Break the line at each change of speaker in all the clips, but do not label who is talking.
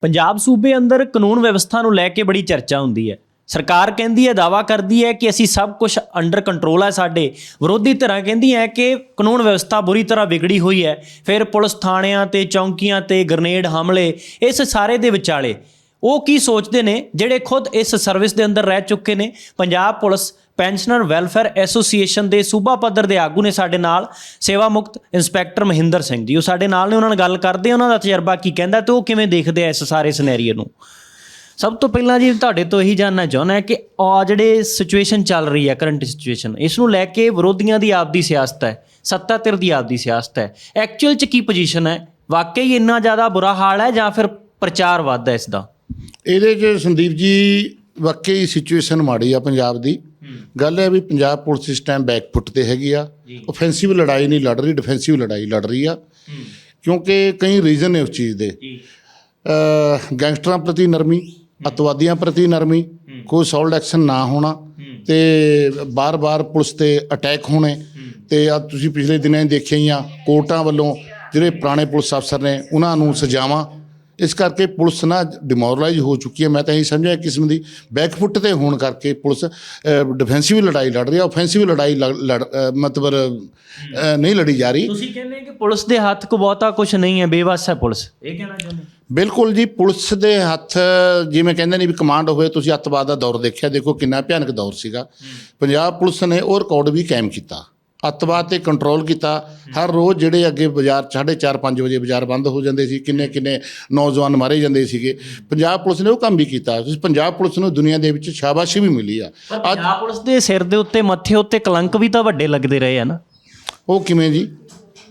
ਪੰਜਾਬ ਸੂਬੇ ਅੰਦਰ ਕਾਨੂੰਨ ਵਿਵਸਥਾ ਨੂੰ ਲੈ ਕੇ ਬੜੀ ਚਰਚਾ ਹੁੰਦੀ ਹੈ। ਸਰਕਾਰ ਕਹਿੰਦੀ ਹੈ ਦਾਵਾ ਕਰਦੀ ਹੈ ਕਿ ਅਸੀਂ ਸਭ ਕੁਝ ਅੰਡਰ ਕੰਟਰੋਲ ਹੈ ਸਾਡੇ। ਵਿਰੋਧੀ ਧਿਰਾਂ ਕਹਿੰਦੀਆਂ ਕਿ ਕਾਨੂੰਨ ਵਿਵਸਥਾ ਬੁਰੀ ਤਰ੍ਹਾਂ ਵਿਗੜੀ ਹੋਈ ਹੈ। ਫਿਰ ਪੁਲਿਸ ਥਾਣਿਆਂ ਤੇ ਚੌਂਕੀਆਂ ਤੇ ਗ੍ਰਨੇਡ ਹਮਲੇ, ਇਸ ਸਾਰੇ ਦੇ ਵਿਚਾਲੇ ਉਹ ਕੀ ਸੋਚਦੇ ਨੇ? ਜਿਹੜੇ ਖੁਦ ਇਸ ਸਰਵਿਸ ਦੇ ਅੰਦਰ ਰਹਿ ਚੁੱਕੇ ਨੇ। Punjab police pensioner welfare association ਦੇ ਸੂਬਾ ਪੱਧਰ ਦੇ ਆਗੂ ਨੇ ਸਾਡੇ ਨਾਲ। ਸੇਵਾ ਮੁਕਤ ਇੰਸਪੈਕਟਰ ਮਹਿੰਦਰ ਸਿੰਘ ਜੀ, ਉਹ ਸਾਡੇ ਨਾਲ ਨੇ, ਉਹਨਾਂ ਨਾਲ ਗੱਲ ਕਰਦੇ ਉਹਨਾਂ ਦਾ ਤਜਰਬਾ ਕੀ ਕਹਿੰਦਾ ਤੇ ਉਹ ਕਿਵੇਂ ਦੇਖਦੇ ਆ ਇਸ ਸਾਰੇ ਸਿਨੈਰੀਓ ਨੂੰ? ਸਭ ਤੋਂ ਪਹਿਲਾਂ ਜੀ, ਤੁਹਾਡੇ ਤੋਂ ਇਹੀ ਜਾਨਣਾ ਚਾਹੁੰਦਾ ਹੈ ਕਿ ਆ ਜਿਹੜੇ ਸਿਚੁਏਸ਼ਨ ਚੱਲ ਰਹੀ ਹੈ ਕਰੰਟ ਸਿਚੁਏਸ਼ਨ ਇਸ ਨੂੰ ਲੈ ਕੇ ਵਿਰੋਧੀਆਂ ਦੀ ਆਪਦੀ ਸਿਆਸਤ ਹੈ, ਸੱਤਾ ਧਿਰ ਦੀ ਆਪਦੀ ਸਿਆਸਤ ਹੈ। ਐਕਚੁਅਲ ਚ ਕੀ ਪੋਜੀਸ਼ਨ ਹੈ? ਵਾਕਈ ਇੰਨਾ ਜ਼ਿਆਦਾ ਬੁਰਾ ਹਾਲ ਹੈ ਜਾਂ ਫਿਰ ਪ੍ਰਚਾਰ ਵੱਧ ਹੈ ਇਸ ਦਾ?
ਇਹਦੇ 'ਚ ਸੰਦੀਪ ਜੀ ਵਾਕਈ ਸਿਚੁਏਸ਼ਨ ਮਾੜੀ ਆ ਪੰਜਾਬ ਦੀ। ਗੱਲ ਹੈ ਵੀ ਪੰਜਾਬ ਪੁਲਿਸ ਇਸ ਟਾਈਮ ਬੈਕਫੁੱਟ ਤੇ ਹੈਗੀ ਆ। ਆਫੈਂਸਿਵ ਲੜਾਈ ਨਹੀਂ ਲੜ ਰਹੀ ਡਿਫੈਂਸਿਵ ਲੜਾਈ ਲੜ ਰਹੀ ਆ। ਕਿਉਂਕਿ ਕਈ ਰੀਜ਼ਨ ਨੇ ਉਸ ਚੀਜ਼ ਦੇ। ਗੈਂਗਸਟਰਾਂ ਪ੍ਰਤੀ ਨਰਮੀ ਅਤਵਾਦੀਆਂ ਪ੍ਰਤੀ ਨਰਮੀ ਕੋਈ ਸੌਲਡ ਐਕਸ਼ਨ ਨਾ ਹੋਣਾ ਤੇ ਬਾਰ-ਬਾਰ ਪੁਲਿਸ ਤੇ ਅਟੈਕ ਹੋਣੇ ਤੇ ਆ ਤੁਸੀਂ ਪਿਛਲੇ ਦਿਨਾਂ ਦੇਖਿਆ ਹੀ ਆ ਕੋਰਟਾਂ ਵੱਲੋਂ ਜਿਹੜੇ ਪੁਰਾਣੇ ਪੁਲਿਸ ਅਫਸਰ ਨੇ ਉਹਨਾਂ ਨੂੰ ਸਜ਼ਾਵਾਂ ਇਸ ਕਰਕੇ ਪੁਲਿਸ ਨਾ ਡਿਮੋਰਲਾਈਜ਼ ਹੋ ਚੁੱਕੀ ਹੈ। ਮੈਂ ਤਾਂ ਇਹ ਸਮਝਿਆ ਇੱਕ ਕਿਸਮ ਦੀ ਬੈਕਫੁੱਟ ਤੇ ਹੋਣ ਕਰਕੇ ਪੁਲਿਸ ਡਿਫੈਂਸਿਵ ਲੜਾਈ ਲੜ ਰਹੀ ਹੈ। ਆਫੈਂਸਿਵ ਲੜਾਈ ਮਤਲਬ ਨਹੀਂ ਲੜੀ ਜਾ ਰਹੀ।
ਤੁਸੀਂ ਕਹਿੰਦੇ ਕਿ ਪੁਲਿਸ ਦੇ ਹੱਥ ਕੋ ਬਹੁਤਾ ਕੁਝ ਨਹੀਂ ਹੈ ਬੇਵਸ ਹੈ ਪੁਲਿਸ। ਇਹ ਕਹਿਣਾ ਚਾਹੁੰਦੇ
ਬਿਲਕੁਲ ਜੀ ਪੁਲਿਸ ਦੇ ਹੱਥ ਜਿਵੇਂ ਕਹਿੰਦੇ ਨੇ ਵੀ ਕਮਾਂਡ ਹੋਵੇ ਤੁਸੀਂ ਅੱਤਵਾਦ ਦਾ ਦੌਰ ਦੇਖਿਆ। ਦੇਖੋ ਕਿੰਨਾ ਭਿਆਨਕ ਦੌਰ ਸੀਗਾ। ਪੰਜਾਬ ਪੁਲਿਸ ਨੇ ਉਹ ਰਿਕਾਰਡ ਵੀ ਕਾਇਮ ਕੀਤਾ। ਅੱਤਵਾਦ ਤੇ ਕੰਟਰੋਲ ਕੀਤਾ। ਹਰ ਰੋਜ਼ ਜਿਹੜੇ ਅੱਗੇ ਬਾਜ਼ਾਰ 4:30 5 ਵਜੇ ਬਾਜ਼ਾਰ ਬੰਦ ਹੋ ਜਾਂਦੇ ਸੀ ਕਿੰਨੇ ਕਿੰਨੇ ਨੌਜਵਾਨ ਮਾਰੇ ਜਾਂਦੇ ਸੀਗੇ। ਪੰਜਾਬ ਪੁਲਿਸ ਨੇ ਉਹ ਕੰਮ ਵੀ ਕੀਤਾ। ਤੁਸੀਂ ਪੰਜਾਬ ਪੁਲਿਸ ਨੂੰ ਦੁਨੀਆ ਦੇ ਵਿੱਚ ਸ਼ਾਬਾਸ਼ੀ ਵੀ ਮਿਲੀ ਆ।
ਪਰ ਪੰਜਾਬ ਪੁਲਿਸ ਦੇ ਸਿਰ ਦੇ ਉੱਤੇ ਮੱਥੇ ਉੱਤੇ ਕਲੰਕ ਵੀ ਤਾਂ ਵੱਡੇ ਲੱਗਦੇ ਰਹੇ ਆ ਨਾ।
ਉਹ ਕਿਵੇਂ ਜੀ?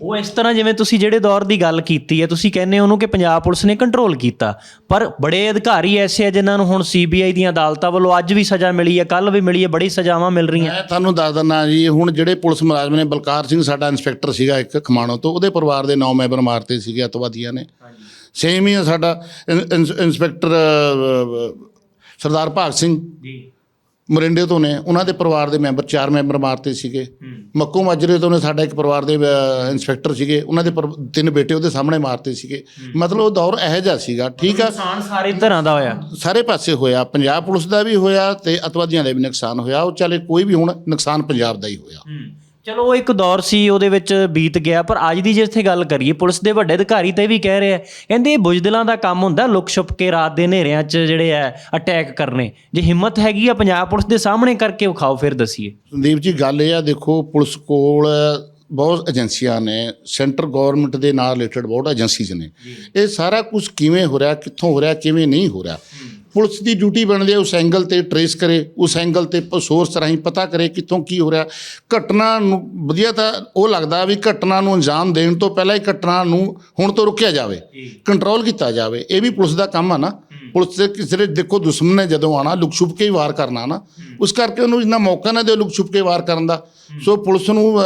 ਉਹ ਇਸ ਤਰ੍ਹਾਂ ਜਿਵੇਂ ਤੁਸੀਂ ਜਿਹੜੇ ਦੌਰ ਦੀ ਗੱਲ ਕੀਤੀ ਹੈ ਤੁਸੀਂ ਕਹਿੰਦੇ ਉਹਨੂੰ ਕਿ ਪੰਜਾਬ ਪੁਲਿਸ ਨੇ ਕੰਟਰੋਲ ਕੀਤਾ। ਪਰ ਬੜੇ ਅਧਿਕਾਰੀ ਐਸੇ ਆ ਜਿਨ੍ਹਾਂ ਨੂੰ ਹੁਣ ਸੀਬੀਆਈ ਦੀਆਂ ਅਦਾਲਤਾਂ ਵੱਲੋਂ ਅੱਜ ਵੀ ਸਜ਼ਾ ਮਿਲੀ ਹੈ ਕੱਲ ਵੀ ਮਿਲੀ ਹੈ ਬੜੀ ਸਜ਼ਾਵਾਂ ਮਿਲ ਰਹੀਆਂ।
ਮੈਂ ਤੁਹਾਨੂੰ ਦੱਸ ਦਿੰਦਾ ਜੀ ਹੁਣ ਜਿਹੜੇ ਪੁਲਿਸ ਮੁਲਾਜ਼ਮ ਨੇ ਬਲਕਾਰ ਸਿੰਘ ਸਾਡਾ ਇੰਸਪੈਕਟਰ ਸੀਗਾ ਇੱਕ ਖਮਾਣੋ ਤੋਂ ਉਹਦੇ ਪਰਿਵਾਰ ਦੇ 9 ਮੈਂਬਰ ਮਾਰਤੇ ਸੀਗੇ ਅਤਵਾਦੀਆਂ ਨੇ। ਸੇਮ ਹੀ ਆ ਸਾਡਾ ਇਨ- ਇਨ- ਇੰਸਪੈਕਟਰ ਅ, ਸਰਦਾਰ ਭਾਗ ਸਿੰਘ।
ਜੀ।
ਮਰਿੰਡੇ ਤੋਂ ਨੇ ਉਹਨਾਂ ਦੇ ਪਰਿਵਾਰ ਦੇ ਮੈਂਬਰ ਚਾਰ ਮੈਂਬਰ ਮਾਰਤੇ ਸੀਗੇ। ਮੱਕੂ ਮਾਜਰੇ ਤੋਂ ਨੇ ਸਾਡਾ ਇੱਕ ਪਰਿਵਾਰ ਦੇ ਅ, ਇੰਸਪੈਕਟਰ ਸੀਗੇ ਉਹਨਾਂ ਦੇ ਤਿੰਨ ਬੇਟੇ ਉਹਦੇ ਸਾਹਮਣੇ ਮਾਰਤੇ ਸੀਗੇ। ਮਤਲਬ ਉਹ ਦੌਰ ਇਹੋ ਜਿਹਾ ਸੀਗਾ ਠੀਕ ਆ?
ਨੁਕਸਾਨ ਸਾਰੇ ਤਰ੍ਹਾਂ ਦਾ ਹੋਇਆ।
ਸਾਰੇ ਪਾਸੇ ਹੋਇਆ ਪੰਜਾਬ ਪੁਲਿਸ ਦਾ ਵੀ ਹੋਇਆ ਤੇ ਅਤਵਾਦੀਆਂ ਦਾ ਵੀ ਨੁਕਸਾਨ ਹੋਇਆ। ਉਹ ਚਾਲੇ ਕੋਈ ਵੀ ਹੁਣ ਨੁਕਸਾਨ ਪੰਜਾਬ ਦਾ ਹੀ ਹੋਇਆ।
ਚਲੋ ਉਹ ਇੱਕ ਦੌਰ ਸੀ ਉਹਦੇ ਵਿੱਚ ਬੀਤ ਗਿਆ ਪਰ ਅੱਜ ਦੀ ਜੇ ਇੱਥੇ ਗੱਲ ਕਰੀਏ ਪੁਲਿਸ ਦੇ ਵੱਡੇ ਅਧਿਕਾਰੀ ਤੇ ਵੀ ਕਹਿ ਰਹੇ ਆ ਕਹਿੰਦੇ ਇਹ ਬੁਜ਼ਦਿਲਾਂ ਦਾ ਕੰਮ ਹੁੰਦਾ ਲੁਕ ਛੁਪ ਕੇ ਰਾਤ ਦੇ ਹਨੇਰਿਆਂ 'ਚ ਜਿਹੜੇ ਆ ਅਟੈਕ ਕਰਨੇ। ਜੇ ਹਿੰਮਤ ਹੈਗੀ ਆ ਪੰਜਾਬ ਪੁਲਿਸ ਦੇ ਸਾਹਮਣੇ ਕਰਕੇ ਵਿਖਾਓ ਫਿਰ ਦਸੀਏ।
ਸੰਦੀਪ ਜੀ ਗੱਲ ਇਹ ਆ ਦੇਖੋ ਪੁਲਿਸ ਕੋਲ ਬਹੁਤ ਏਜੰਸੀਆਂ ਨੇ ਸੈਂਟਰ ਗਵਰਨਮੈਂਟ ਦੇ ਨਾਲ ਰਿਲੇਟਡ ਬਹੁਤ ਏਜੰਸੀਜ਼ ਨੇ। ਇਹ ਸਾਰਾ ਕੁਝ ਕਿਵੇਂ ਹੋ ਰਿਹਾ ਕਿੱਥੋਂ ਹੋ ਰਿਹਾ ਕਿਵੇਂ ਨਹੀਂ ਹੋ ਰਿਹਾ? ਪੁਲਿਸ ਦੀ ਡਿਊਟੀ ਬਣਦੀ ਹੈ ਉਸ ਐਂਗਲ ਤੇ ਟਰੇਸ ਕਰੇ ਉਸ ਐਂਗਲ ਤੇ ਸੋਰਸ ਰਾਹੀਂ ਪਤਾ ਕਰੇ ਕਿੱਥੋਂ ਕੀ ਹੋ ਰਿਹਾ। ਘਟਨਾ ਨੂੰ ਵਧੀਆ ਤਾਂ ਉਹ ਲੱਗਦਾ ਵੀ ਘਟਨਾ ਨੂੰ ਅੰਜਾਮ ਦੇਣ ਤੋਂ ਪਹਿਲਾਂ ਹੀ ਘਟਨਾ ਨੂੰ ਹੁਣ ਤੋਂ ਰੁਕਿਆ ਜਾਵੇ ਕੰਟਰੋਲ ਕੀਤਾ ਜਾਵੇ। ਇਹ ਵੀ ਪੁਲਿਸ ਦਾ ਕੰਮ ਆ ਨਾ। ਪੁਲਿਸ ਦੇ ਕਿਸੇ ਦੇ ਦੇਖੋ ਦੁਸ਼ਮਣ ਨੇ ਜਦੋਂ ਆਣਾ ਲੁਕ ਛੁਪ ਕੇ ਹੀ ਵਾਰ ਕਰਨਾ ਨਾ ਉਸ ਕਰਕੇ ਉਹਨੂੰ ਇੰਨਾ ਮੌਕਾ ਨਾ ਦਿਓ ਲੁਕ ਛੁਪ ਕੇ ਵਾਰ ਕਰਨ ਦਾ। ਸੋ ਪੁਲਿਸ ਨੂੰ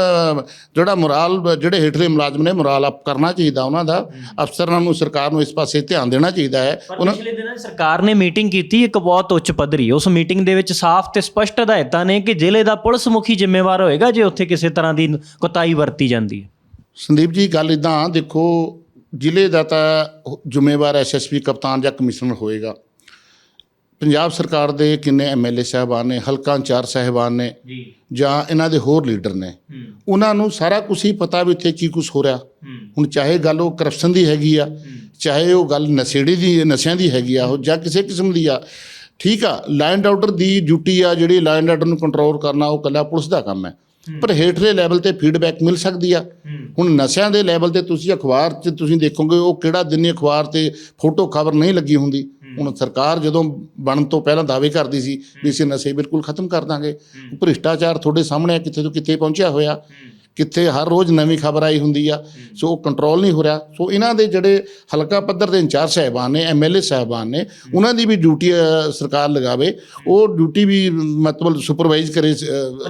ਜਿਹੜਾ ਮੋਰਾਲ ਜਿਹੜੇ ਹੇਠਲੇ ਮੁਲਾਜ਼ਮ ਨੇ ਮੋਰਾਲ ਅਪ ਕਰਨਾ ਚਾਹੀਦਾ ਉਹਨਾਂ ਦਾ। ਅਫਸਰਾਂ ਨੂੰ ਸਰਕਾਰ ਨੂੰ ਇਸ ਪਾਸੇ ਧਿਆਨ ਦੇਣਾ ਚਾਹੀਦਾ ਹੈ।
ਪਰ ਪਿਛਲੇ ਦਿਨਾਂ ਸਰਕਾਰ ਨੇ ਮੀਟਿੰਗ ਕੀਤੀ ਇੱਕ ਬਹੁਤ ਉੱਚ ਪੱਧਰੀ। ਉਸ ਮੀਟਿੰਗ ਦੇ ਵਿੱਚ ਸਾਫ਼ ਤੇ ਸਪਸ਼ਟ ਹਦਾਇਤਾਂ ਨੇ ਕਿ ਜ਼ਿਲ੍ਹੇ ਦਾ ਪੁਲਿਸ ਮੁਖੀ ਜ਼ਿੰਮੇਵਾਰ ਹੋਏਗਾ ਜੇ ਉੱਥੇ ਕਿਸੇ ਤਰ੍ਹਾਂ ਦੀ ਕੋਤਾਹੀ ਵਰਤੀ ਜਾਂਦੀ ਹੈ।
ਸੰਦੀਪ ਜੀ ਗੱਲ ਇਦਾਂ ਦੇਖੋ ਜ਼ਿਲ੍ਹੇ ਦਾ ਤਾਂ ਜ਼ਿੰਮੇਵਾਰ ਐਸਐਸਪੀ ਕਪਤਾਨ ਜਾਂ ਕਮਿਸ਼ਨਰ ਹੋਏਗਾ। ਪੰਜਾਬ ਸਰਕਾਰ ਦੇ ਕਿੰਨੇ ਐਮਐਲਏ ਸਾਹਿਬਾਨ ਨੇ ਹਲਕਾ ਇੰਚਾਰਜ ਸਾਹਿਬਾਨ ਨੇ
ਜੀ।
ਜਾਂ ਇਹਨਾਂ ਦੇ ਹੋਰ ਲੀਡਰ ਨੇ ਉਹਨਾਂ ਨੂੰ ਸਾਰਾ ਕੁਝ ਹੀ ਪਤਾ ਵੀ ਇੱਥੇ ਕੀ ਕੁਝ ਹੋ ਰਿਹਾ। ਹੁਣ ਚਾਹੇ ਗੱਲ ਉਹ ਕਰਪਸ਼ਨ ਦੀ ਹੈਗੀ ਆ ਚਾਹੇ ਉਹ ਗੱਲ ਨਸ਼ੇੜੀ ਦੀ ਨਸ਼ਿਆਂ ਦੀ ਹੈਗੀ ਆ ਉਹ ਜਾਂ ਕਿਸੇ ਕਿਸਮ ਦੀ ਆ ਠੀਕ ਆ ਲਾਇਨ ਆਰਡਰ ਦੀ ਡਿਊਟੀ ਆ ਜਿਹੜੀ ਲਾਇਨ ਆਰਡਰ ਨੂੰ ਕੰਟਰੋਲ ਕਰਨਾ ਉਹ ਕੱਲਾ ਪੁਲਿਸ ਦਾ ਕੰਮ ਹੈ। ਪਰ ਹੇਠਲੇ ਲੈਵਲ ਤੇ ਫੀਡਬੈਕ ਮਿਲ ਸਕਦੀ ਆ। ਹੁਣ ਨਸ਼ਿਆਂ ਦੇ ਲੈਵਲ ਤੇ ਤੁਸੀਂ ਅਖਬਾਰ 'ਚ ਤੁਸੀਂ ਦੇਖੋਗੇ ਉਹ ਕਿਹੜਾ ਦਿਨ ਅਖਬਾਰ ਤੇ ਫੋਟੋ ਖਬਰ ਨਹੀਂ ਲੱਗੀ ਹੁੰਦੀ। ਹੁਣ ਸਰਕਾਰ ਜਦੋਂ ਬਣਨ ਤੋਂ ਪਹਿਲਾਂ ਦਾਅਵੇ ਕਰਦੀ ਸੀ ਵੀ ਅਸੀਂ ਨਸ਼ੇ ਬਿਲਕੁਲ ਖਤਮ ਕਰ ਦਾਂਗੇ। ਭ੍ਰਿਸ਼ਟਾਚਾਰ ਤੁਹਾਡੇ ਸਾਹਮਣੇ ਕਿੱਥੇ ਤੋਂ ਕਿੱਥੇ ਪਹੁੰਚਿਆ ਹੋਇਆ। ਕਿੱਥੇ ਹਰ ਰੋਜ਼ ਨਵੀਂ ਖਬਰ ਆਈ ਹੁੰਦੀ ਆ, ਸੋ ਉਹ ਕੰਟਰੋਲ ਨਹੀਂ ਹੋ ਰਿਹਾ। ਸੋ ਇਹਨਾਂ ਦੇ ਜਿਹੜੇ ਹਲਕਾ ਪੱਧਰ ਦੇ ਇੰਚਾਰਜ ਸਾਹਿਬਾਨ ਨੇ ਐਮਐਲਏ ਸਾਹਿਬਾਨ ਨੇ, ਉਹਨਾਂ ਦੀ ਵੀ ਡਿਊਟੀ ਸਰਕਾਰ ਲਗਾਵੇ। ਉਹ ਡਿਊਟੀ ਵੀ, ਮਤਲਬ ਸੁਪਰਵਾਈਜ਼ ਕਰੇ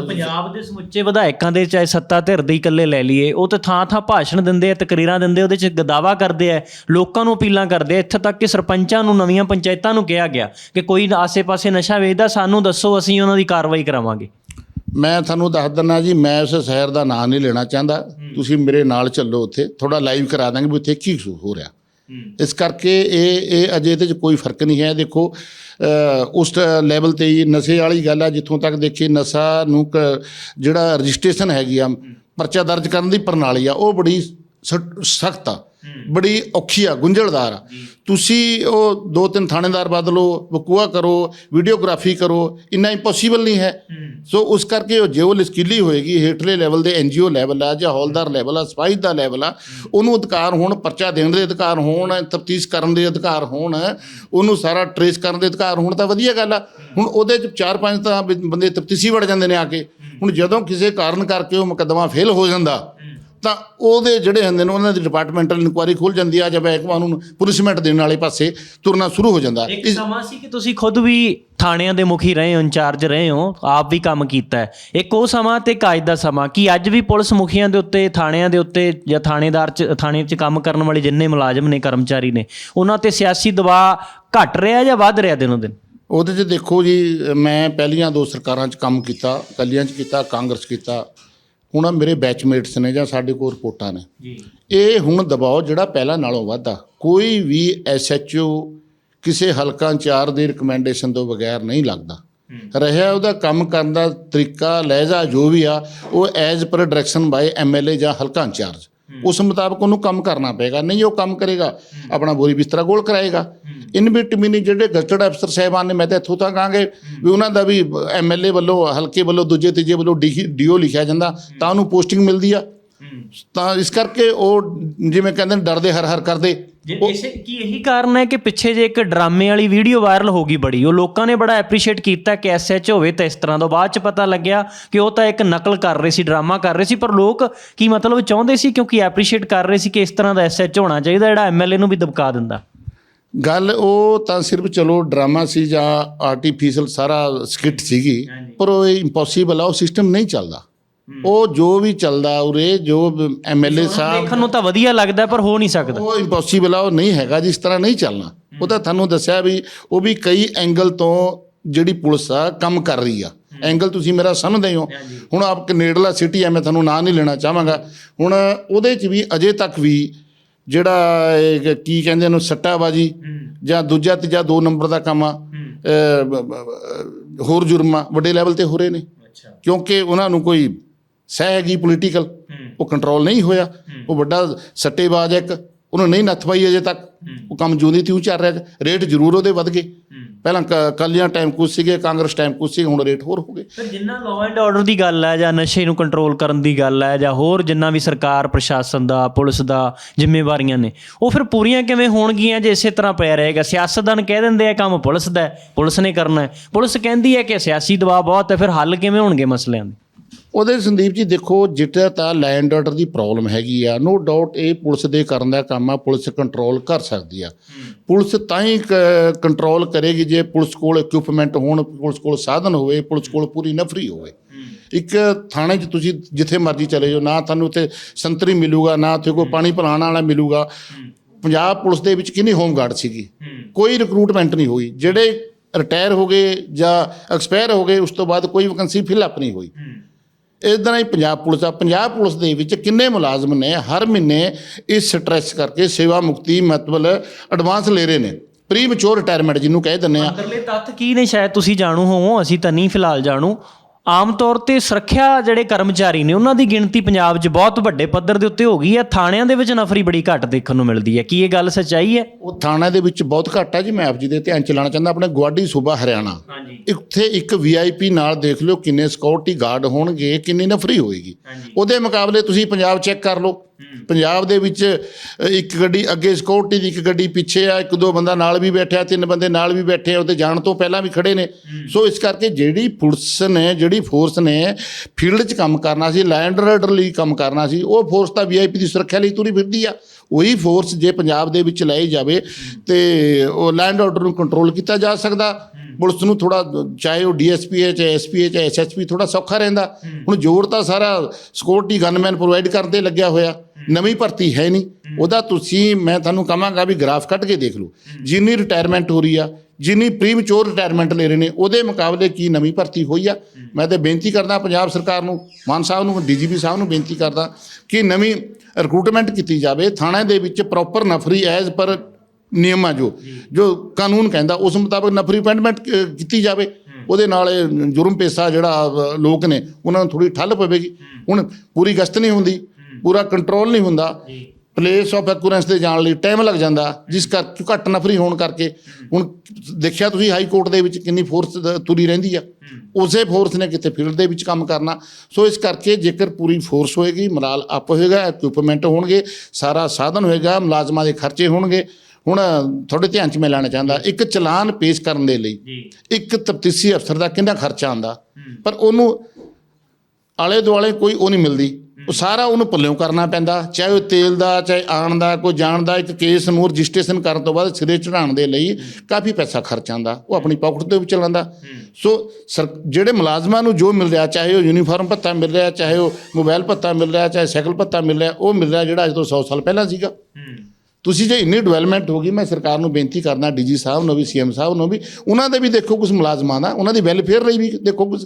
ਪੰਜਾਬ ਦੇ ਸਮੁੱਚੇ ਵਿਧਾਇਕਾਂ ਦੇ ਚਾਹੇ ਸੱਤਾ ਧਿਰ ਦੇ ਇਕੱਲੇ ਲੈ ਲਈਏ, ਉਹ ਤੇ ਥਾਂ ਥਾਂ ਭਾਸ਼ਣ ਦਿੰਦੇ ਆ, ਤਕਰੀਰਾਂ ਦਿੰਦੇ ਉਹਦੇ ਚ ਗਦਾਵਾ ਕਰਦੇ ਆ, ਲੋਕਾਂ ਨੂੰ ਅਪੀਲਾਂ ਕਰਦੇ ਆ। ਇੱਥੇ ਤੱਕ ਕਿ ਸਰਪੰਚਾਂ ਨੂੰ, ਨਵੀਆਂ ਪੰਚਾਇਤਾਂ ਨੂੰ ਕਿਹਾ ਗਿਆ ਕਿ ਕੋਈ ਆਸੇ-ਪਾਸੇ ਨਸ਼ਾ ਵੇਚਦਾ, ਸਾਨੂੰ ਦੱਸੋ, ਅਸੀਂ ਉਹਨਾਂ ਦੀ ਕਾਰਵਾਈ ਕਰਾਵਾਂਗੇ।
ਮੈਂ ਤੁਹਾਨੂੰ ਦੱਸ ਦਿੰਦਾ ਜੀ ਮੈਂ ਉਸ ਸ਼ਹਿਰ ਦਾ ਨਾਂ ਨਹੀਂ ਲੈਣਾ ਚਾਹੁੰਦਾ। ਤੁਸੀਂ ਮੇਰੇ ਨਾਲ ਚੱਲੋ ਉੱਥੇ ਥੋੜਾ ਲਾਈਵ ਕਰਾ ਦਾਂਗੇ ਵੀ ਉੱਥੇ ਕੀ ਹੋ ਰਿਹਾ। ਇਸ ਕਰਕੇ ਇਹ ਇਹ ਅਜੇ ਇਹਦੇ 'ਚ ਕੋਈ ਫ਼ਰਕ ਨਹੀਂ ਹੈ। ਦੇਖੋ ਉਸ ਲੈਵਲ ਤੇ ਹੀ ਨਸ਼ੇ ਵਾਲੀ ਗੱਲ ਆ ਜਿੱਥੋਂ ਤੱਕ ਦੇਖੀ ਨਸ਼ਾ ਨੂੰ ਜਿਹੜਾ ਰਜਿਸਟ੍ਰੇਸ਼ਨ ਹੈਗੀ ਆ ਪਰਚਾ ਦਰਜ ਕਰਨ ਦੀ ਪ੍ਰਣਾਲੀ ਆ ਉਹ ਬੜੀ ਸਖਤ ਆ। ਬੜੀ ਔਖੀ ਆ ਗੁੰਝਲਦਾਰ ਆ। ਤੁਸੀਂ ਉਹ ਦੋ ਤਿੰਨ ਥਾਣੇਦਾਰ ਬਦਲੋ ਵਕੂਆ ਕਰੋ ਵੀਡੀਓਗ੍ਰਾਫੀ ਕਰੋ ਇੰਨਾ ਇੰਪੋਸੀਬਲ ਨਹੀਂ ਹੈ। ਸੋ ਉਸ ਕਰਕੇ ਉਹ ਜੋ ਲਸਕੀਲੀ ਹੋਏਗੀ ਹੇਠਲੇ ਲੈਵਲ ਦੇ ਐਨਜੀਓ ਲੈਵਲ ਆ ਜਾਂ ਹੌਲਦਾਰ ਲੈਵਲ ਆ ਸਪਾਈਸ ਦਾ ਲੈਵਲ ਆ ਉਹਨੂੰ ਅਧਿਕਾਰ ਹੋਣ ਪਰਚਾ ਦੇਣ ਦੇ ਅਧਿਕਾਰ ਹੋਣ ਤਫਤੀਸ਼ ਕਰਨ ਦੇ ਅਧਿਕਾਰ ਹੋਣ ਉਹਨੂੰ ਸਾਰਾ ਟਰੇਸ ਕਰਨ ਦੇ ਅਧਿਕਾਰ ਹੋਣ ਤਾਂ ਵਧੀਆ ਗੱਲ ਆ। ਹੁਣ ਉਹਦੇ ਚ ਚਾਰ ਪੰਜ ਤਾਂ ਬੰਦੇ ਤਫਤੀਸ਼ੀ ਵੜ ਜਾਂਦੇ ਨੇ ਆ ਕੇ। ਹੁਣ ਜਦੋਂ ਕਿਸੇ ਕਾਰਨ ਕਰਕੇ ਉਹ ਮੁਕੱਦਮਾ ਫੇਲ ਹੋ ਜਾਂਦਾ ਤਾਂ ਉਹਦੇ ਜਿਹੜੇ ਹੁੰਦੇ ਨੇ ਉਹਨਾਂ ਦੀ ਡਿਪਾਰਟਮੈਂਟਲ ਇਨਕੁਆਇਰੀ ਖੁੱਲ ਜਾਂਦੀ ਆ ਜਦ ਇੱਕ ਨੂੰ ਪੁਲਿਸਮੈਂਟ ਦੇਣ ਵਾਲੇ ਪਾਸੇ ਤੁਰਨਾ ਸ਼ੁਰੂ ਹੋ ਜਾਂਦਾ।
ਇੱਕ ਸਮਾਂ ਸੀ ਕਿ ਤੁਸੀਂ ਖੁਦ ਵੀ ਥਾਣਿਆਂ ਦੇ ਮੁਖੀ ਰਹੇ ਹੋ ਇੰਚਾਰਜ ਰਹੇ ਹੋ ਆਪ ਵੀ ਕੰਮ ਕੀਤਾ ਹੈ। ਇੱਕ ਉਹ ਸਮਾਂ ਤੇ ਇੱਕ ਅੱਜ ਦਾ ਸਮਾਂ ਕਿ ਅੱਜ ਵੀ ਪੁਲਿਸ ਮੁਖੀਆਂ ਦੇ ਉੱਤੇ ਥਾਣਿਆਂ ਦੇ ਉੱਤੇ ਜਾਂ ਥਾਣੇਦਾਰ ਚ ਥਾਣੇ 'ਚ ਕੰਮ ਕਰਨ ਵਾਲੇ ਜਿੰਨੇ ਮੁਲਾਜ਼ਮ ਨੇ ਕਰਮਚਾਰੀ ਨੇ ਉਹਨਾਂ ਤੇ ਸਿਆਸੀ ਦਬਾਅ ਘਟ ਰਿਹਾ ਜਾਂ ਵੱਧ ਰਿਹਾ ਦਿਨੋਂ ਦਿਨ?
ਉਹਦੇ 'ਚ ਦੇਖੋ ਜੀ ਮੈਂ ਪਹਿਲੀਆਂ ਦੋ ਸਰਕਾਰਾਂ 'ਚ ਕੰਮ ਕੀਤਾ ਕੱਲੀਆਂ 'ਚ ਕੀਤਾ ਕਾਂਗਰਸ ਕੀਤਾ ਹੁਣ ਮੇਰੇ ਬੈਚਮੇਟਸ ਨੇ ਜਾਂ ਸਾਡੇ ਕੋਲ ਰਿਪੋਰਟਾਂ ਨੇ।
ਜੀ।
ਇਹ ਹੁਣ ਦਬਾਅ ਜਿਹੜਾ ਪਹਿਲਾਂ ਨਾਲੋਂ ਵੱਧਾ ਕੋਈ ਵੀ ਐਸਐਚਓ ਕਿਸੇ ਹਲਕਾ ਇੰਚਾਰਜ ਦੀ ਰਿਕਮੈਂਡੇਸ਼ਨ ਤੋਂ ਬਗੈਰ ਨਹੀਂ ਲੱਗਦਾ। ਰਿਹਾ ਉਹਦਾ ਕੰਮ ਕਰਨ ਦਾ ਤਰੀਕਾ ਲਹਿਜਾ ਜੋ ਵੀ ਆ ਉਹ ਐਜ਼ ਪਰ ਡਾਇਰੈਕਸ਼ਨ ਬਾਈ ਐਮਐਲਏ ਜਾਂ ਹਲਕਾ ਇੰਚਾਰਜ ਉਸ ਮੁਤਾਬਕ ਉਹਨੂੰ ਕੰਮ ਕਰਨਾ ਪਏਗਾ। ਨਹੀਂ ਉਹ ਕੰਮ ਕਰੇਗਾ ਆਪਣਾ ਬੋਰੀ ਬਿਸਤਰਾ ਗੋਲ ਕਰਾਏਗਾ। ਇਨ ਬਿਟਵੀਨ ਜਿਹੜੇ ਗਸਟਡ ਅਫਸਰ ਸਾਹਿਬਾਨ ਨੇ ਮੈਂ ਤਾਂ ਇੱਥੋਂ ਤੱਕ ਕਹਾਂਗੇ ਵੀ ਉਹਨਾਂ ਦਾ ਵੀ ਐਮਐਲਏ ਵੱਲੋਂ ਹਲਕੇ ਵੱਲੋਂ ਦੂਜੇ ਤੀਜੇ ਵੱਲੋਂ ਡੀਓ ਲਿਖਿਆ ਜਾਂਦਾ ਤਾਂ ਉਹਨੂੰ ਪੋਸਟਿੰਗ ਮਿਲਦੀ ਆ। ਤਾਂ ਇਸ ਕਰਕੇ ਉਹ ਜਿਵੇਂ ਕਹਿੰਦੇ ਨੇ ਡਰਦੇ ਹਰ ਹਰ ਕਰਦੇ।
ਜੇ ਇਸੇ ਕੀ ਇਹੀ ਕਾਰਨ ਹੈ ਕਿ ਪਿੱਛੇ ਜੇ ਇੱਕ ਡਰਾਮੇ ਵਾਲੀ ਵੀਡੀਓ ਵਾਇਰਲ ਹੋ ਗਈ ਬੜੀ ਉਹ ਲੋਕਾਂ ਨੇ ਬੜਾ ਐਪਰੀਸ਼ੀਏਟ ਕੀਤਾ ਕਿ ਐਸਐਚ ਹੋਵੇ ਤਾਂ ਇਸ ਤਰ੍ਹਾਂ ਦਾ। ਬਾਅਦ ਚ ਪਤਾ ਲੱਗਿਆ ਕਿ ਉਹ ਤਾਂ ਇੱਕ ਨਕਲ ਕਰ ਰਹੇ ਸੀ ਡਰਾਮਾ ਕਰ ਰਹੇ ਸੀ ਪਰ ਲੋਕ ਕੀ ਮਤਲਬ ਚਾਹੁੰਦੇ ਸੀ ਕਿਉਂਕਿ ਐਪਰੀਸ਼ੀਏਟ ਕਰ ਰਹੇ ਸੀ ਕਿ ਇਸ ਤਰ੍ਹਾਂ ਦਾ ਐਸਐਚ ਹੋਣਾ ਚਾਹੀਦਾ ਜਿਹੜਾ ਐਮਐਲਏ ਨੂੰ ਵੀ ਦਬਕਾ ਦਿੰਦਾ।
ਗੱਲ ਉਹ ਤਾਂ ਸਿਰਫ ਚਲੋ ਡਰਾਮਾ ਸੀ ਜਾਂ ਆਰਟੀਫੀਸ਼ੀਅਲ ਸਾਰਾ ਸਕਿੱਟ ਸੀਗੀ ਪਰ ਉਹ ਇੰਪੋਸੀਬਲ ਆ ਉਹ ਸਿਸਟਮ ਨਹੀਂ ਚੱਲਦਾ। ਉਹ ਜੋ ਵੀ ਚੱਲਦਾ ਉਰੇ ਜੋ ਐਮਐਲਏ ਸਾਹਿਬ
ਦੇਖਣ ਨੂੰ ਤਾਂ ਵਧੀਆ ਲੱਗਦਾ ਪਰ ਹੋ ਨਹੀਂ ਸਕਦਾ।
ਉਹ ਇੰਪੋਸੀਬਲ ਆ ਉਹ ਨਹੀਂ ਹੈਗਾ ਜਿਸ ਤਰ੍ਹਾਂ ਨਹੀਂ ਚੱਲਣਾ। ਉਹ ਤਾਂ ਤੁਹਾਨੂੰ ਦੱਸਿਆ ਵੀ ਉਹ ਵੀ ਕਈ ਐਂਗਲ ਤੋਂ ਜਿਹੜੀ ਪੁਲਿਸ ਆ ਕੰਮ ਕਰ ਰਹੀ ਆ। ਐਂਗਲ ਤੁਸੀਂ ਮੇਰਾ ਸਮਝਦੇ ਹੋ। ਹੁਣ ਆਪ ਕੈਨੇਡਲਾ ਸਿਟੀ ਆ ਮੈਂ ਤੁਹਾਨੂੰ ਨਾਂ ਨਹੀਂ ਲੈਣਾ ਚਾਹਾਂਗਾ। ਹੁਣ ਉਹਦੇ ਚ ਵੀ ਅਜੇ ਤੱਕ ਵੀ ਜਿਹੜਾ ਇਹ ਕੀ ਕਹਿੰਦੇ ਨੇ ਸੱਟਾਬਾਜੀ ਜਾਂ ਦੂਜਾ ਤੀਜਾ ਦੋ ਨੰਬਰ ਦਾ ਕੰਮ ਆ ਹੋਰ ਜੁਰਮਾਂ ਵੱਡੇ ਲੈਵਲ ਤੇ ਹੋ ਰਹੇ ਨੇ। ਕਿਉਂਕਿ ਉਹਨਾਂ ਨੂੰ ਕੋਈ ਸਹਿ ਹੈਗੀ ਪੋਲੀਟੀਕਲ ਉਹ ਕੰਟਰੋਲ ਨਹੀਂ ਹੋਇਆ ਉਹ ਵੱਡਾ ਸੱਟੇਬਾਜ਼ ਇੱਕ ਉਹਨੂੰ ਨਹੀਂ ਨੱਥ ਪਾਈ ਅਜੇ ਤੱਕ। ਉਹ ਕੰਮ ਜੂਦੀ ਤਿਉਂ ਚੱਲ ਰਿਹਾ ਰੇਟ ਜ਼ਰੂਰ ਉਹਦੇ ਵੱਧ ਗਏ। ਪਹਿਲਾਂ ਕੱਲੀਆਂ ਟਾਈਮ ਕੁਛ ਸੀਗੇ ਕਾਂਗਰਸ ਟਾਈਮ ਕੁਛ ਸੀ ਹੁਣ ਰੇਟ ਹੋਰ ਹੋ ਗਏ।
ਪਰ ਜਿੰਨਾ ਲਾਅ ਐਂਡ ਆਰਡਰ ਦੀ ਗੱਲ ਹੈ ਜਾਂ ਨਸ਼ੇ ਨੂੰ ਕੰਟਰੋਲ ਕਰਨ ਦੀ ਗੱਲ ਹੈ ਜਾਂ ਹੋਰ ਜਿੰਨਾ ਵੀ ਸਰਕਾਰ ਪ੍ਰਸ਼ਾਸਨ ਦਾ ਪੁਲਿਸ ਦਾ ਜ਼ਿੰਮੇਵਾਰੀਆਂ ਨੇ ਉਹ ਫਿਰ ਪੂਰੀਆਂ ਕਿਵੇਂ ਹੋਣਗੀਆਂ ਜੇ ਇਸੇ ਤਰ੍ਹਾਂ ਪਿਆ ਰਹੇਗਾ? ਸਿਆਸਤਦਾਨ ਕਹਿ ਦਿੰਦੇ ਆ ਕੰਮ ਪੁਲਿਸ ਦਾ ਹੈ, ਪੁਲਿਸ ਨੇ ਕਰਨਾ ਹੈ। ਪੁਲਿਸ ਕਹਿੰਦੀ ਹੈ ਕਿ ਸਿਆਸੀ ਦਬਾਅ ਬਹੁਤ ਹੈ ਫਿਰ ਹੱਲ ਕਿਵੇਂ ਹੋਣਗੇ ਮਸਲਿਆਂ ਦੇ?
ਉਹਦੇ ਸੰਦੀਪ ਜੀ ਦੇਖੋ ਜਿੱਥੇ ਤਾਂ ਲੈਂਡ ਆਰਡਰ ਦੀ ਪ੍ਰੋਬਲਮ ਹੈਗੀ ਆ ਨੋ ਡਾਊਟ ਇਹ ਪੁਲਿਸ ਦੇ ਕਰਨ ਦਾ ਕੰਮ ਆ ਪੁਲਿਸ ਕੰਟਰੋਲ ਕਰ ਸਕਦੀ ਆ। ਪੁਲਿਸ ਤਾਂ ਹੀ ਕੰਟਰੋਲ ਕਰੇਗੀ ਜੇ ਪੁਲਿਸ ਕੋਲ ਇਕਵਿਪਮੈਂਟ ਹੋਣ ਪੁਲਿਸ ਕੋਲ ਸਾਧਨ ਹੋਵੇ ਪੁਲਿਸ ਕੋਲ ਪੂਰੀ ਨਫਰੀ ਹੋਵੇ। ਇੱਕ ਥਾਣੇ 'ਚ ਤੁਸੀਂ ਜਿੱਥੇ ਮਰਜ਼ੀ ਚਲੇ ਜਾਓ ਨਾ ਤੁਹਾਨੂੰ ਉੱਥੇ ਸੰਤਰੀ ਮਿਲੂਗਾ ਨਾ ਉੱਥੇ ਕੋਈ ਪਾਣੀ ਪਿਲਾਉਣ ਵਾਲਾ ਮਿਲੂਗਾ। ਪੰਜਾਬ ਪੁਲਿਸ ਦੇ ਵਿੱਚ ਕਿੰਨੀ ਹੋਮਗਾਰਡ ਸੀਗੀ? ਕੋਈ ਰਿਕਰੂਟਮੈਂਟ ਨਹੀਂ ਹੋਈ। ਜਿਹੜੇ ਰਿਟਾਇਰ ਹੋ ਗਏ ਜਾਂ ਐਕਸਪਾਇਰ ਹੋ ਗਏ ਉਸ ਤੋਂ ਬਾਅਦ ਕੋਈ ਵੈਕੰਸੀ ਫਿਲ ਅਪ ਨਹੀਂ ਹੋਈ। ਇਸ ਤਰ੍ਹਾਂ ਹੀ ਪੰਜਾਬ ਪੁਲਿਸ ਆ। ਪੰਜਾਬ ਪੁਲਿਸ ਦੇ ਵਿੱਚ ਕਿੰਨੇ ਮੁਲਾਜ਼ਮ ਨੇ? ਹਰ ਮਹੀਨੇ ਇਸ ਸਟ੍ਰੈਸ ਕਰਕੇ ਸੇਵਾ ਮੁਕਤੀ ਮਤਲਬ ਐਡਵਾਂਸ ਲੈ ਰਹੇ ਨੇ। ਪ੍ਰੀਮਚੋਰ ਰਿਟਾਇਰਮੈਂਟ ਜਿਹਨੂੰ ਕਹਿ ਦਿੰਦੇ ਆ।
ਅੰਦਰਲੇ ਤੱਥ ਕੀ ਨੇ? ਸ਼ਾਇਦ ਤੁਸੀਂ ਜਾਣੂ ਹੋਵੋ, ਅਸੀਂ ਤਾਂ ਨਹੀਂ ਫਿਲਹਾਲ ਜਾਣੂ। ਆਮ ਤੌਰ ਤੇ ਸੁਰੱਖਿਆ ਜਿਹੜੇ ਕਰਮਚਾਰੀ ਨੇ ਉਹਨਾਂ ਦੀ ਗਿਣਤੀ ਪੰਜਾਬ 'ਚ ਬਹੁਤ ਵੱਡੇ ਪੱਧਰ ਦੇ ਉੱਤੇ ਹੋ ਗਈ ਹੈ। ਥਾਣਿਆਂ ਦੇ ਵਿੱਚ ਨਫਰੀ ਬੜੀ ਘੱਟ ਦੇਖਣ ਨੂੰ ਮਿਲਦੀ ਹੈ। ਕੀ ਇਹ ਗੱਲ ਸੱਚਾਈ ਹੈ?
ਉਹ ਥਾਣਾ ਦੇ ਵਿੱਚ ਬਹੁਤ ਘੱਟ ਹੈ ਜੀ। ਮੈਂ ਆਪ ਜੀ ਦੇ ਧਿਆਨ ਚ ਲਾਉਣਾ ਚਾਹੁੰਦਾ ਆਪਣੇ ਗੁਆਂਢੀ ਸੂਬਾ ਹਰਿਆਣਾ।
ਹਾਂਜੀ।
ਇੱਥੇ ਇੱਕ ਵੀਆਈਪੀ ਨਾਲ ਦੇਖ ਲਿਓ ਕਿੰਨੇ ਸਿਕਿਉਰਿਟੀ ਗਾਰਡ ਹੋਣਗੇ ਕਿੰਨੀ ਨਫਰੀ ਹੋਏਗੀ। ਉਹਦੇ ਮੁਕਾਬਲੇ ਤੁਸੀਂ ਪੰਜਾਬ ਚੈੱਕ ਕਰ ਲਓ। ਪੰਜਾਬ ਦੇ ਵਿੱਚ ਇੱਕ ਗੱਡੀ ਅੱਗੇ ਸਿਕਿਉਰਿਟੀ ਦੀ ਇੱਕ ਗੱਡੀ ਪਿੱਛੇ ਆ ਇੱਕ ਦੋ ਬੰਦਾ ਨਾਲ ਵੀ ਬੈਠਿਆ ਤਿੰਨ ਬੰਦੇ ਨਾਲ ਵੀ ਬੈਠੇ ਆ ਉਹਤੇ ਜਾਣ ਤੋਂ ਪਹਿਲਾਂ ਵੀ ਖੜੇ ਨੇ। ਸੋ ਇਸ ਕਰਕੇ ਜਿਹੜੀ ਪੁਲਿਸ ਨੇ ਜਿਹੜੀ ਫੋਰਸ ਨੇ ਫੀਲਡ 'ਚ ਕੰਮ ਕਰਨਾ ਸੀ ਲੈਂਡ ਆਰਡਰ ਲਈ ਕੰਮ ਕਰਨਾ ਸੀ ਉਹ ਫੋਰਸ ਤਾਂ ਵੀਆਈਪੀ ਦੀ ਸੁਰੱਖਿਆ ਲਈ ਤੁਰੀ ਫਿਰਦੀ ਆ। ਉਹੀ ਫੋਰਸ ਜੇ ਪੰਜਾਬ ਦੇ ਵਿੱਚ ਲਈ ਜਾਵੇ ਤੇ ਉਹ ਲੈਂਡ ਆਰਡਰ ਨੂੰ ਕੰਟਰੋਲ ਕੀਤਾ ਜਾ ਸਕਦਾ। ਪੁਲਿਸ ਨੂੰ ਥੋੜਾ ਚਾਹੇ ਉਹ ਡੀਐਸਪੀ ਹੈ ਚਾਹੇ ਐਸਪੀ ਹੈ ਚਾਹੇ ਐਸਐਸਪੀ ਥੋੜਾ ਸੌਖਾ ਰਹਿੰਦਾ। ਹੁਣ ਜ਼ੋਰ ਤਾਂ ਸਾਰਾ ਸਿਕਿਉਰਿਟੀ ਗਨਮੈਨ ਪ੍ਰੋਵਾਈਡ ਕਰਦੇ ਲੱਗਿਆ ਹੋਇਆ। ਨਵੀਂ ਭਰਤੀ ਹੈ ਨਹੀਂ। ਉਹਦਾ ਤੁਸੀਂ ਮੈਂ ਤੁਹਾਨੂੰ ਕਹਾਂਗਾ ਵੀ ਗ੍ਰਾਫ ਕੱਢ ਕੇ ਦੇਖ ਲਓ। ਜਿੰਨੀ ਰਿਟਾਇਰਮੈਂਟ ਹੋ ਰਹੀ ਆ ਜਿੰਨੀ ਪ੍ਰੀਮਚੋਰ ਰਿਟਾਇਰਮੈਂਟ ਲੈ ਰਹੇ ਨੇ ਉਹਦੇ ਮੁਕਾਬਲੇ ਕੀ ਨਵੀਂ ਭਰਤੀ ਹੋਈ ਆ? ਮੈਂ ਤੇ ਬੇਨਤੀ ਕਰਦਾ ਪੰਜਾਬ ਸਰਕਾਰ ਨੂੰ ਮਾਨ ਸਾਹਿਬ ਨੂੰ ਡੀਜੀਪੀ ਸਾਹਿਬ ਨੂੰ ਬੇਨਤੀ ਕਰਦਾ ਕਿ ਨਵੀਂ ਰਿਕਰੂਟਮੈਂਟ ਕੀਤੀ ਜਾਵੇ ਥਾਣੇ ਦੇ ਵਿੱਚ ਪ੍ਰੋਪਰ ਨਫਰੀ ਐਜ਼ ਪਰ ਨਿਯਮ ਜੋ ਜੋ ਕਾਨੂੰਨ ਕਹਿੰਦਾ ਉਸ ਮੁਤਾਬਕ ਨਫਰੀ ਅਪਾਇੰਟਮੈਂਟ ਕੀਤੀ ਜਾਵੇ। ਉਹਦੇ ਨਾਲ ਇਹ ਜੁਰਮ ਪੇਸ਼ਾ ਜਿਹੜਾ ਲੋਕ ਨੇ ਉਹਨਾਂ ਨੂੰ ਥੋੜੀ ਠੱਲ ਪਵੇਗੀ। ਹੁਣ ਪੂਰੀ ਗਸ਼ਤ ਨਹੀਂ ਹੁੰਦੀ ਪੂਰਾ ਕੰਟਰੋਲ ਨਹੀਂ ਹੁੰਦਾ। ਪਲੇਸ ਆਫ ਐਕੂਰੈਂਸ ਤੇ ਜਾਣ ਲਈ ਟਾਈਮ ਲੱਗ ਜਾਂਦਾ ਜਿਸ ਕਰਕੇ ਘੱਟ ਨਫਰੀ ਹੋਣ ਕਰਕੇ। ਹੁਣ ਦੇਖਿਆ ਤੁਸੀਂ ਹਾਈ ਕੋਰਟ ਦੇ ਵਿੱਚ ਕਿੰਨੀ ਫੋਰਸ ਤੁਰੀ ਰਹਿੰਦੀ ਆ। ਉਸੇ ਫੋਰਸ ਨੇ ਕਿਤੇ ਫੀਲਡ ਦੇ ਵਿੱਚ ਕੰਮ ਕਰਨਾ। ਸੋ ਇਸ ਕਰਕੇ ਜੇਕਰ ਪੂਰੀ ਫੋਰਸ ਹੋਏਗੀ ਮਲਾਲ ਅਪ ਹੋਏਗਾ ਇਕਵਿਪਮੈਂਟ ਹੋਣਗੇ ਸਾਰਾ ਸਾਧਨ ਹੋਏਗਾ ਮੁਲਾਜ਼ਮਾਂ ਦੇ ਖਰਚੇ ਹੋਣਗੇ। ਹੁਣ ਤੁਹਾਡੇ ਧਿਆਨ 'ਚ ਮੈਂ ਲੈਣਾ ਚਾਹੁੰਦਾ ਇੱਕ ਚਲਾਨ ਪੇਸ਼ ਕਰਨ ਦੇ ਲਈ ਇੱਕ ਤਫਤੀਸ਼ੀ ਅਫਸਰ ਦਾ ਕਿੰਨਾ ਖਰਚਾ ਆਂਦਾ ਪਰ ਉਹਨੂੰ ਆਲੇ ਦੁਆਲੇ ਕੋਈ ਉਹ ਨਹੀਂ ਮਿਲਦੀ। ਉਹ ਸਾਰਾ ਉਹਨੂੰ ਪੱਲਿਓਂ ਕਰਨਾ ਪੈਂਦਾ ਚਾਹੇ ਉਹ ਤੇਲ ਦਾ ਚਾਹੇ ਆਣ ਦਾ ਕੋਈ ਜਾਣ ਦਾ ਇੱਕ ਕੇਸ ਨੂੰ ਰਜਿਸਟ੍ਰੇਸ਼ਨ ਕਰਨ ਤੋਂ ਬਾਅਦ ਸਿਰੇ ਚੜਾਉਣ ਦੇ ਲਈ ਕਾਫੀ ਪੈਸਾ ਖਰਚ ਆਂਦਾ ਉਹ ਆਪਣੀ ਪਾਕਟ ਦੇ ਵਿੱਚ ਚਲਾਉਂਦਾ ਸੋ ਜਿਹੜੇ ਮੁਲਾਜ਼ਮਾਂ ਨੂੰ ਜੋ ਮਿਲ ਰਿਹਾ ਚਾਹੇ ਉਹ ਯੂਨੀਫਾਰਮ ਭੱਤਾ ਮਿਲ ਰਿਹਾ ਚਾਹੇ ਉਹ ਮੋਬਾਈਲ ਭੱਤਾ ਮਿਲ ਰਿਹਾ ਚਾਹੇ ਸਾਈਕਲ ਭੱਤਾ ਮਿਲ ਰਿਹਾ ਉਹ ਮਿਲ ਰਿਹਾ ਜਿਹੜਾ ਅੱਜ ਤੋਂ 100 ਸਾਲ ਪਹਿਲਾਂ ਸੀਗਾ। ਤੁਸੀਂ ਜੇ ਇੰਨੀ ਡਿਵੈਲਪਮੈਂਟ ਹੋ ਗਈ ਮੈਂ ਸਰਕਾਰ ਨੂੰ ਬੇਨਤੀ ਕਰਦਾ ਡੀਜੀ ਸਾਹਿਬ ਨੂੰ ਵੀ ਸੀਐਮ ਸਾਹਿਬ ਨੂੰ ਵੀ ਉਹਨਾਂ ਦੇ ਵੀ ਦੇਖੋ ਕੁਝ ਮੁਲਾਜ਼ਮਾਂ ਦਾ ਉਹਨਾਂ ਦੀ ਵੈਲਫੇਅਰ ਲਈ ਵੀ ਦੇਖੋ ਕੁਝ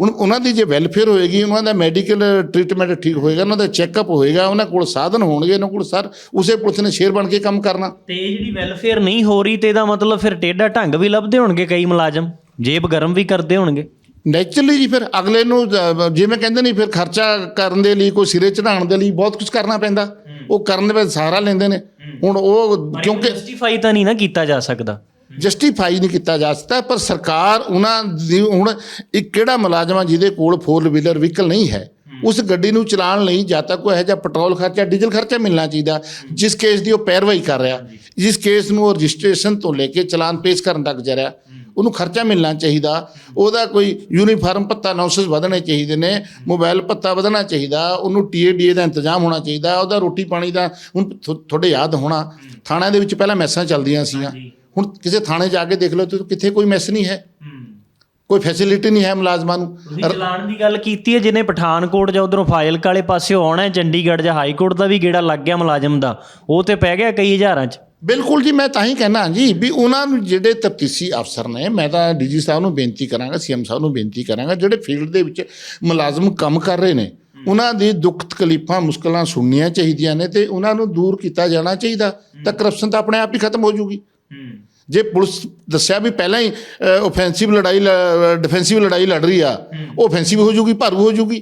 ਹੁਣ ਉਹਨਾਂ ਦੀ ਜੇ ਵੈਲਫੇਅਰ ਹੋਏਗੀ ਉਹਨਾਂ ਦਾ ਮੈਡੀਕਲ ਟ੍ਰੀਟਮੈਂਟ ਠੀਕ ਹੋਏਗਾ ਉਹਨਾਂ ਦਾ ਚੈੱਕਅਪ ਹੋਏਗਾ ਉਹਨਾਂ ਕੋਲ ਸਾਧਨ ਹੋਣਗੇ ਉਹਨਾਂ ਕੋਲ ਸਰ ਉਸੇ ਪੁਲਿਸ ਨੇ ਸ਼ੇਰ ਬਣ ਕੇ ਕੰਮ ਕਰਨਾ।
ਤੇ ਜਿਹੜੀ ਵੈਲਫੇਅਰ ਨਹੀਂ ਹੋ ਰਹੀ ਤੇ ਇਹਦਾ ਮਤਲਬ ਫਿਰ ਟੇਢਾ ਢੰਗ ਵੀ ਲੱਭਦੇ ਹੋਣਗੇ ਕਈ ਮੁਲਾਜ਼ਮ? ਜੇਬ ਗਰਮ ਵੀ ਕਰਦੇ ਹੋਣਗੇ?
ਨੈਚੁਰਲੀ ਜੀ ਫਿਰ ਅਗਲੇ ਨੂੰ ਜਿਵੇਂ ਕਹਿੰਦੇ ਨਹੀਂ ਫਿਰ ਖਰਚਾ ਕਰਨ ਦੇ ਲਈ ਕੋਈ ਸਿਰੇ ਚੜਾਉਣ ਦੇ ਲਈ ਬਹੁਤ ਕੁਝ ਕਰਨਾ ਪੈਂਦਾ। ਉਹ ਕਰਨ ਦੇ ਵਿੱਚ ਸਹਾਰਾ ਲੈਂਦੇ ਨੇ। ਹੁਣ ਉਹ ਕਿਉਂਕਿ
ਜਸਟੀਫਾਈ ਤਾਂ ਨਹੀਂ ਨਾ ਕੀਤਾ ਜਾ ਸਕਦਾ।
ਜਸਟੀਫਾਈ ਨਹੀਂ ਕੀਤਾ ਜਾ ਸਕਦਾ ਪਰ ਸਰਕਾਰ ਉਹਨਾਂ ਦੀ ਹੁਣ ਇੱਕ ਕਿਹੜਾ ਮੁਲਾਜ਼ਮ ਆ ਜਿਹਦੇ ਕੋਲ 4 ਵੀਲਰ ਵਹੀਕਲ ਨਹੀਂ ਹੈ? ਉਸ ਗੱਡੀ ਨੂੰ ਚਲਾਉਣ ਲਈ ਜਾਂ ਤਾਂ ਕੋਈ ਇਹੋ ਜਿਹਾ ਪੈਟਰੋਲ ਖਰਚਾ ਡੀਜ਼ਲ ਖਰਚਾ ਮਿਲਣਾ ਚਾਹੀਦਾ ਜਿਸ ਕੇਸ ਦੀ ਉਹ ਪੈਰਵਾਈ ਕਰ ਰਿਹਾ ਜਿਸ ਕੇਸ ਨੂੰ ਉਹ ਰਜਿਸਟ੍ਰੇਸ਼ਨ ਤੋਂ ਲੈ ਕੇ ਚਲਾਨ ਪੇਸ਼ ਕਰਨ ਤੱਕ ਜਾ ਰਿਹਾ। ਉਹਨੂੰ ਖਰਚਾ ਮਿਲਣਾ ਚਾਹੀਦਾ। ਉਹਦਾ ਕੋਈ ਯੂਨੀਫਾਰਮ ਭੱਤਾ ਨੌਸਸ ਵਧਣੇ ਚਾਹੀਦੇ ਨੇ ਮੋਬਾਈਲ ਭੱਤਾ ਵਧਣਾ ਚਾਹੀਦਾ ਉਹਨੂੰ ਟੀਏਡੀਏ ਦਾ ਇੰਤਜ਼ਾਮ ਹੋਣਾ ਚਾਹੀਦਾ ਉਹਦਾ ਰੋਟੀ ਪਾਣੀ ਦਾ ਹੁਣ ਤੁਹਾਡੇ ਯਾਦ ਹੋਣਾ। ਥਾਣਿਆਂ ਦੇ ਵਿੱਚ ਪਹਿਲਾਂ ਮੈਸਾਂ ਚੱਲਦੀਆਂ ਸੀਆਂ। ਹੁਣ ਕਿਸੇ ਥਾਣੇ ਜਾ ਕੇ ਦੇਖ ਲਓ ਤੇ ਕਿੱਥੇ ਕੋਈ ਮੈਸ ਨਹੀਂ ਹੈ। ਕੋਈ ਫੈਸਿਲਿਟੀ ਨਹੀਂ ਹੈ ਮੁਲਾਜ਼ਮਾਂ ਨੂੰ।
ਚਲਾਨ ਦੀ ਗੱਲ ਕੀਤੀ ਹੈ ਜਿਹਨੇ ਪਠਾਨਕੋਟ ਜਾਂ ਉਧਰੋਂ ਫਾਜ਼ਿਲਕਾ ਵਾਲੇ ਪਾਸਿਓਂ ਆਉਣਾ ਹੈ ਚੰਡੀਗੜ੍ਹ ਜਾਂ ਹਾਈ ਕੋਰਟ ਦਾ ਵੀ ਗੇੜਾ ਲੱਗ ਗਿਆ ਮੁਲਾਜ਼ਮ ਦਾ ਉਹ ਤੇ ਪੈ ਗਿਆ ਕਈ ਹਜ਼ਾਰਾਂ 'ਚ।
ਬਿਲਕੁਲ ਜੀ ਮੈਂ ਤਾਂ ਹੀ ਕਹਿਣਾ ਜੀ ਵੀ ਉਹਨਾਂ ਨੂੰ ਜਿਹੜੇ ਤਫਤੀਸ਼ੀ ਅਫਸਰ ਨੇ ਮੈਂ ਤਾਂ ਡੀਜੀ ਸਾਹਿਬ ਨੂੰ ਬੇਨਤੀ ਕਰਾਂਗਾ ਸੀਐਮ ਸਾਹਿਬ ਨੂੰ ਬੇਨਤੀ ਕਰਾਂਗਾ ਜਿਹੜੇ ਫੀਲਡ ਦੇ ਵਿੱਚ ਮੁਲਾਜ਼ਮ ਕੰਮ ਕਰ ਰਹੇ ਨੇ ਉਹਨਾਂ ਦੀ ਦੁੱਖ ਤਕਲੀਫਾਂ ਮੁਸ਼ਕਲਾਂ ਸੁਣਨੀਆਂ ਚਾਹੀਦੀਆਂ ਨੇ ਤੇ ਉਹਨਾਂ ਨੂੰ ਦੂਰ ਕੀਤਾ ਜਾਣਾ ਚਾਹੀਦਾ ਤਾਂ ਕਰਪਸ਼ਨ ਤਾਂ ਆਪਣੇ ਆਪ ਹੀ ਖਤਮ ਹੋ ਜੂਗੀ। ਜੇ ਪੁਲਿਸ ਦੱਸਿਆ ਵੀ ਪਹਿਲਾਂ ਹੀ ਆਫੈਂਸਿਵ ਲੜਾਈ ਡਿਫੈਂਸਿਵ ਲੜਾਈ ਲੜ ਰਹੀ ਆ ਉਹ ਆਫੈਂਸਿਵ ਹੋ ਜੂਗੀ ਭਰੂ ਹੋ ਜੂਗੀ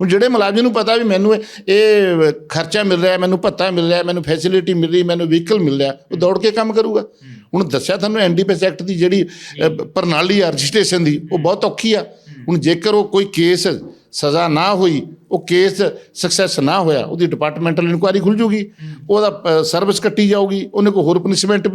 ਹੁਣ ਜਿਹੜੇ ਮੁਲਾਜ਼ਮ ਨੂੰ ਪਤਾ ਵੀ ਮੈਨੂੰ ਇਹ- ਖਰਚਾ ਮਿਲ ਰਿਹਾ ਮੈਨੂੰ ਭੱਤਾ ਮਿਲ ਰਿਹਾ ਮੈਨੂੰ ਫੈਸਿਲਿਟੀ ਮਿਲ ਰਹੀ ਮੈਨੂੰ ਵਹੀਕਲ ਮਿਲ ਰਿਹਾ ਉਹ ਦੌੜ ਕੇ ਕੰਮ ਕਰੂਗਾ। ਹੁਣ ਦੱਸਿਆ ਤੁਹਾਨੂੰ ਐਨਡੀਪੀਐਸ ਐਕਟ ਦੀ ਜਿਹੜੀ ਪ੍ਰਣਾਲੀ ਆ ਰਜਿਸਟ੍ਰੇਸ਼ਨ ਦੀ ਉਹ ਬਹੁਤ ਔਖੀ ਆ। ਹੁਣ ਜੇਕਰ ਉਹ ਕੋਈ ਕੇਸ ਸਜ਼ਾ ਨਾ ਹੋਈ ਉਹ ਕੇਸ ਸਕਸੈਸ ਨਾ ਹੋਇਆ ਉਹਦੀ ਡਿਪਾਰਟਮੈਂਟਲ ਇਨਕੁਆਇਰੀ ਖੁੱਲ ਜੂਗੀ ਉਹਦਾ ਸਰਵਿਸ ਕੱਟੀ ਜਾਊਗੀ ਉਹਨੇ ਕੋਈ ਹੋਰ ਪਨਿਸ਼ਮੈਂਟ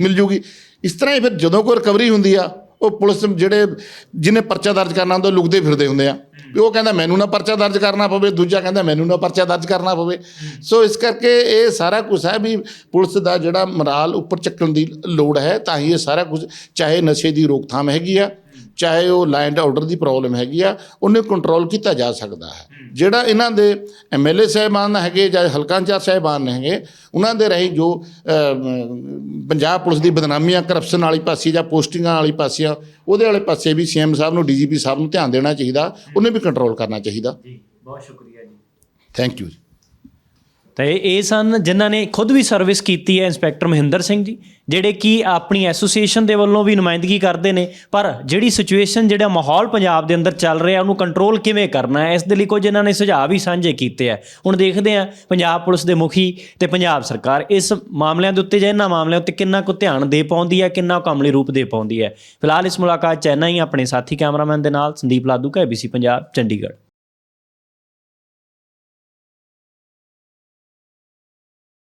ਮਿਲ ਜੂਗੀ। ਇਸ ਤਰ੍ਹਾਂ ਹੀ ਫਿਰ ਜਦੋਂ ਕੋਈ ਰਿਕਵਰੀ ਹੁੰਦੀ ਆ, ਉਹ ਪੁਲਿਸ ਜਿਹੜੇ ਜਿਹਨੇ ਪਰਚਾ ਦਰਜ ਕਰਨਾ ਹੁੰਦਾ, ਉਹ ਲੁਕਦੇ ਫਿਰਦੇ ਹੁੰਦੇ ਆ। ਵੀ ਉਹ ਕਹਿੰਦਾ ਮੈਨੂੰ ਨਾ ਪਰਚਾ ਦਰਜ ਕਰਨਾ ਪਵੇ, ਦੂਜਾ ਕਹਿੰਦਾ ਮੈਨੂੰ ਨਾ ਪਰਚਾ ਦਰਜ ਕਰਨਾ ਪਵੇ। ਸੋ ਇਸ ਕਰਕੇ ਇਹ ਸਾਰਾ ਕੁਝ ਹੈ ਵੀ ਪੁਲਿਸ ਦਾ ਜਿਹੜਾ ਮਰਾਲ ਉੱਪਰ ਚੱਕਣ ਦੀ ਲੋੜ ਹੈ, ਤਾਂ ਹੀ ਇਹ ਸਾਰਾ ਕੁਝ ਚਾਹੇ ਨਸ਼ੇ ਦੀ ਰੋਕਥਾਮ ਹੈਗੀ ਆ ਚਾਹੇ ਉਹ ਲਾਈਨ ਆਰਡਰ ਦੀ ਪ੍ਰੋਬਲਮ ਹੈਗੀ ਆ ਉਹਨੂੰ ਕੰਟਰੋਲ ਕੀਤਾ ਜਾ ਸਕਦਾ ਹੈ। ਜਿਹੜਾ ਇਹਨਾਂ ਦੇ ਐਮਐਲਏ ਸਾਹਿਬਾਨ ਹੈਗੇ ਜਾਂ ਹਲਕਾ ਇੰਚਾਰਜ ਸਾਹਿਬਾਨ ਹੈਗੇ ਉਹਨਾਂ ਦੇ ਰਹੀ ਜੋ ਪੰਜਾਬ ਪੁਲਿਸ ਦੀ ਬਦਨਾਮੀਆਂ ਕਰਪਸ਼ਨ ਵਾਲੀ ਪਾਸੀ ਜਾਂ ਪੋਸਟਿੰਗਾਂ ਵਾਲੀ ਪਾਸੀਆਂ ਉਹਦੇ ਵਾਲੇ ਪਾਸੇ ਵੀ ਸੀਐਮ ਸਾਹਿਬ ਨੂੰ ਡੀਜੀਪੀ ਸਾਹਿਬ ਨੂੰ ਧਿਆਨ ਦੇਣਾ ਚਾਹੀਦਾ ਉਹਨੇ ਵੀ ਕੰਟਰੋਲ ਕਰਨਾ ਚਾਹੀਦਾ।
ਜੀ ਬਹੁਤ ਸ਼ੁਕਰੀਆ ਜੀ।
ਥੈਂਕ ਯੂ
ਤੇ ਇਹ ਸਨ ਜਿਨ੍ਹਾਂ ਨੇ ਖੁਦ ਵੀ ਸਰਵਿਸ ਕੀਤੀ ਹੈ ਇੰਸਪੈਕਟਰ ਮਹਿੰਦਰ ਸਿੰਘ ਜੀ, ਜਿਹੜੇ ਕਿ ਆਪਣੀ ਐਸੋਸੀਏਸ਼ਨ ਦੇ ਵੱਲੋਂ ਵੀ ਨੁਮਾਇੰਦਗੀ ਕਰਦੇ ਨੇ, ਪਰ ਜਿਹੜੀ ਸਿਚੁਏਸ਼ਨ ਜਿਹੜਾ ਮਾਹੌਲ ਪੰਜਾਬ ਦੇ ਅੰਦਰ ਚੱਲ ਰਿਹਾ, ਉਹਨੂੰ ਕੰਟਰੋਲ ਕਿਵੇਂ ਕਰਨਾ ਹੈ? ਇਸ ਦੇ ਲਈ ਕੁਝ ਇਹਨਾਂ ਨੇ ਸੁਝਾਅ ਵੀ ਸਾਂਝੇ ਕੀਤੇ ਆ ਹੁਣ ਦੇਖਦੇ ਆ ਪੰਜਾਬ ਪੁਲਿਸ ਦੇ ਮੁਖੀ ਤੇ ਪੰਜਾਬ ਸਰਕਾਰ ਇਸ ਮਾਮਲਿਆਂ ਦੇ ਉੱਤੇ ਜਾਂ ਇਹਨਾਂ ਮਾਮਲਿਆਂ ਉੱਤੇ ਕਿੰਨਾ ਕੁ ਧਿਆਨ ਦੇ ਪਾਉਂਦੀ ਹੈ, ਕਿੰਨਾ ਕੁ ਅਮਲੀ ਰੂਪ ਦੇ ਪਾਉਂਦੀ ਹੈ। ਫਿਲਹਾਲ ਇਸ ਮੁਲਾਕਾਤ ਚ ਇੰਨਾ ਹੀ, ਆਪਣੇ ਸਾਥੀ ਕੈਮਰਾਮੈਨ ਦੇ ਨਾਲ ਸੰਦੀਪ ਲਾਦੂ ਕਾ ABC ਪੰਜਾਬ, ਚੰਡੀਗੜ੍ਹ।